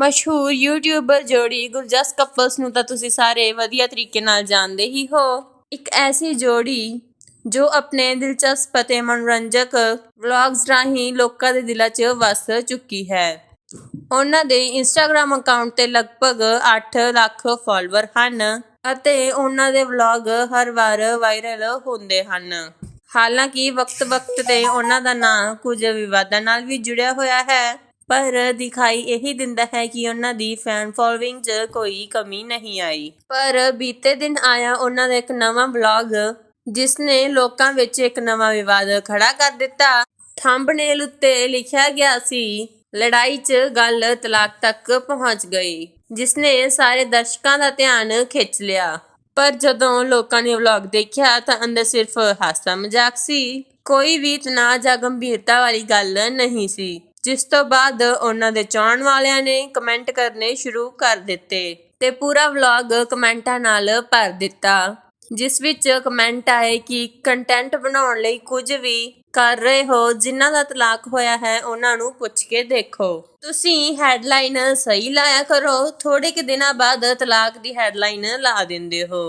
ਮਸ਼ਹੂਰ ਯੂਟਿਊਬਰ ਜੋੜੀ ਗੁਰਜਸ ਕਪਲਸ ਨੂੰ ਤਾਂ ਤੁਸੀਂ ਸਾਰੇ ਵਧੀਆ ਤਰੀਕੇ ਨਾਲ ਜਾਣਦੇ ਹੀ ਹੋ। ਇੱਕ ਐਸੀ ਜੋੜੀ ਜੋ ਆਪਣੇ ਦਿਲਚਸਪ ਅਤੇ ਮਨੋਰੰਜਕ ਵਲੌਗਸ ਰਾਹੀਂ ਲੋਕਾਂ ਦੇ ਦਿਲਾਂ 'ਚ ਵਸ ਚੁੱਕੀ ਹੈ। ਉਹਨਾਂ ਦੇ ਇੰਸਟਾਗ੍ਰam ਅਕਾਊਂਟ ਤੇ ਲਗਭਗ 8 ਲੱਖ ਫਾਲੋਅਰ ਹਨ ਅਤੇ ਉਹਨਾਂ ਦੇ ਵਲੌਗ ਹਰ ਵਾਰ ਵਾਇਰਲ ਹੁੰਦੇ ਹਨ। ਹਾਲਾਂਕਿ ਵਕਤ-ਵਕਤ ਤੇ ਉਹਨਾਂ ਦਾ ਨਾਂ ਕੁਝ ਵਿਵਾਦਾਂ ਨਾਲ ਵੀ ਜੁੜਿਆ ਹੋਇਆ ਹੈ। ਪਰ ਦਿਖਾਈ ਇਹੀ ਦਿੰਦਾ ਹੈ ਕਿ ਉਹਨਾਂ ਦੀ ਫੈਨ ਫੋਲੋਇੰਗ 'ਚ ਕੋਈ ਕਮੀ ਨਹੀਂ ਆਈ। ਪਰ ਬੀਤੇ ਦਿਨ ਆਇਆ ਉਹਨਾਂ ਦਾ ਇੱਕ ਨਵਾਂ ਵਲੌਗ ਜਿਸ ਨੇ ਲੋਕਾਂ ਵਿੱਚ ਇੱਕ ਨਵਾਂ ਵਿਵਾਦ ਖੜਾ ਕਰ ਦਿੱਤਾ। ਥੰਬਨੇਲ ਉੱਤੇ ਲਿਖਿਆ ਗਿਆ ਸੀ, ਲੜਾਈ 'ਚ ਗੱਲ ਤਲਾਕ ਤੱਕ ਪਹੁੰਚ ਗਈ ਜਿਸ ਨੇ ਸਾਰੇ ਦਰਸ਼ਕਾਂ ਦਾ ਧਿਆਨ ਖਿੱਚ ਲਿਆ। ਪਰ ਜਦੋਂ ਲੋਕਾਂ ਨੇ ਵਲੌਗ ਦੇਖਿਆ ਤਾਂ ਅੰਦਰ ਸਿਰਫ ਹਾਸਾ ਮਜ਼ਾਕ ਸੀ। ਕੋਈ ਵੀ ਤਣਾਅ ਜਾਂ ਗੰਭੀਰਤਾ ਵਾਲੀ ਗੱਲ ਨਹੀਂ ਸੀ। ਜਿਸ ਤੋਂ ਬਾਅਦ ਉਹਨਾਂ ਦੇ ਚਾਹਣ ਵਾਲਿਆਂ ਨੇ ਕਮੈਂਟ ਕਰਨੇ ਸ਼ੁਰੂ ਕਰ ਦਿੱਤੇ ਤੇ ਪੂਰਾ ਵਲੌਗ ਕਮੈਂਟਾਂ ਨਾਲ ਭਰ ਦਿੱਤਾ, ਜਿਸ ਵਿੱਚ ਕਮੈਂਟ ਆਏ ਕਿ ਕੰਟੈਂਟ ਬਣਾਉਣ ਲਈ ਕੁਝ ਵੀ ਕਰ ਰਹੇ ਹੋ, ਜਿਨ੍ਹਾਂ ਦਾ ਤਲਾਕ ਹੋਇਆ ਹੈ, ਉਹਨਾਂ ਨੂੰ ਪੁੱਛ ਕੇ ਦੇਖੋ। ਤੁਸੀਂ ਹੈਡਲਾਈਨ ਸਹੀ ਲਾਇਆ ਕਰੋ ਥੋੜੇ ਕਿ ਦਿਨਾਂ ਬਾਅਦ ਤਲਾਕ ਦੀ ਹੈਡਲਾਈਨ ਲਾ ਦਿੰਦੇ ਹੋ।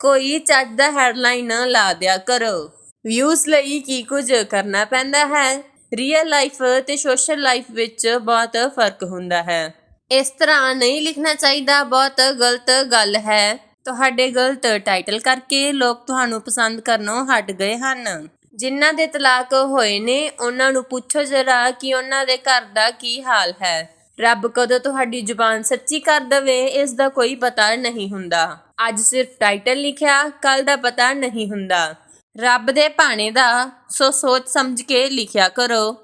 ਕੋਈ ਚੱਜ ਦਾ ਹੈਡਲਾਈਨ ਲਾ ਦਿਆ ਕਰੋ। ਵਿਊਜ਼ ਲਈ ਕੀ ਕੁਝ ਕਰਨਾ ਪੈਂਦਾ ਹੈ? ਰੀਅਲ ਲਾਈਫ ਤੇ ਸੋਸ਼ਲ ਲਾਈਫ ਵਿੱਚ ਬਹੁਤ ਫ਼ਰਕ ਹੁੰਦਾ ਹੈ। ਇਸ ਤਰ੍ਹਾਂ ਨਹੀਂ ਲਿਖਣਾ ਚਾਹੀਦਾ, ਬਹੁਤ ਗਲਤ ਗੱਲ ਹੈ। ਤੁਹਾਡੇ ਗਲਤ ਟਾਈਟਲ ਕਰਕੇ ਲੋਕ ਤੁਹਾਨੂੰ ਪਸੰਦ ਕਰਨੋਂ ਹਟ ਗਏ ਹਨ। ਜਿਨ੍ਹਾਂ ਦੇ ਤਲਾਕ ਹੋਏ ਨੇ, ਉਹਨਾਂ ਨੂੰ ਪੁੱਛੋ ਜਰਾ ਕਿ ਉਹਨਾਂ ਦੇ ਘਰ ਦਾ ਕੀ ਹਾਲ ਹੈ। ਰੱਬ ਕਦੋਂ ਤੁਹਾਡੀ ਜ਼ੁਬਾਨ ਸੱਚੀ ਕਰ ਦਵੇ, ਇਸ ਦਾ ਕੋਈ ਪਤਾ ਨਹੀਂ ਹੁੰਦਾ। ਅੱਜ ਸਿਰਫ ਟਾਈਟਲ ਲਿਖਿਆ ਕੱਲ ਦਾ ਪਤਾ ਨਹੀਂ ਹੁੰਦਾ। ਰੱਬ ਦੇ ਭਾਣੇ ਦਾ, ਸੋ ਸੋਚ ਸਮਝ ਕੇ ਲਿਖਿਆ ਕਰੋ।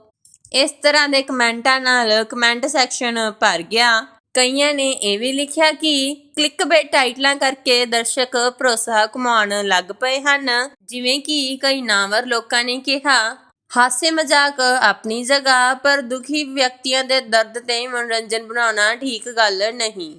ਇਸ ਤਰ੍ਹਾਂ ਦੇ ਕਮੈਂਟਾਂ ਨਾਲ ਕਮੈਂਟ ਸੈਕਸ਼ਨ ਭਰ ਗਿਆ। ਕਈਆਂ ਨੇ ਇਹ ਵੀ ਲਿਖਿਆ ਕਿ ਕਲਿੱਕ ਕਲਿੱਕਬੇਟ ਟਾਈਟਲਾਂ ਕਰਕੇ ਦਰਸ਼ਕ ਭਰੋਸਾ ਕਮਾਉਣ ਲੱਗ ਪਏ ਹਨ। ਜਿਵੇਂ ਕਿ ਕਈ ਨਾਵਰ ਲੋਕਾਂ ਨੇ ਕਿਹਾ, ਹਾਸੇ ਮਜ਼ਾਕ ਆਪਣੀ ਜਗ੍ਹਾ, ਪਰ ਦੁਖੀ ਵਿਅਕਤੀਆਂ ਦੇ ਦਰਦ ਤੇ ਮਨੋਰੰਜਨ ਬਣਾਉਣਾ ਠੀਕ ਗੱਲ ਨਹੀਂ।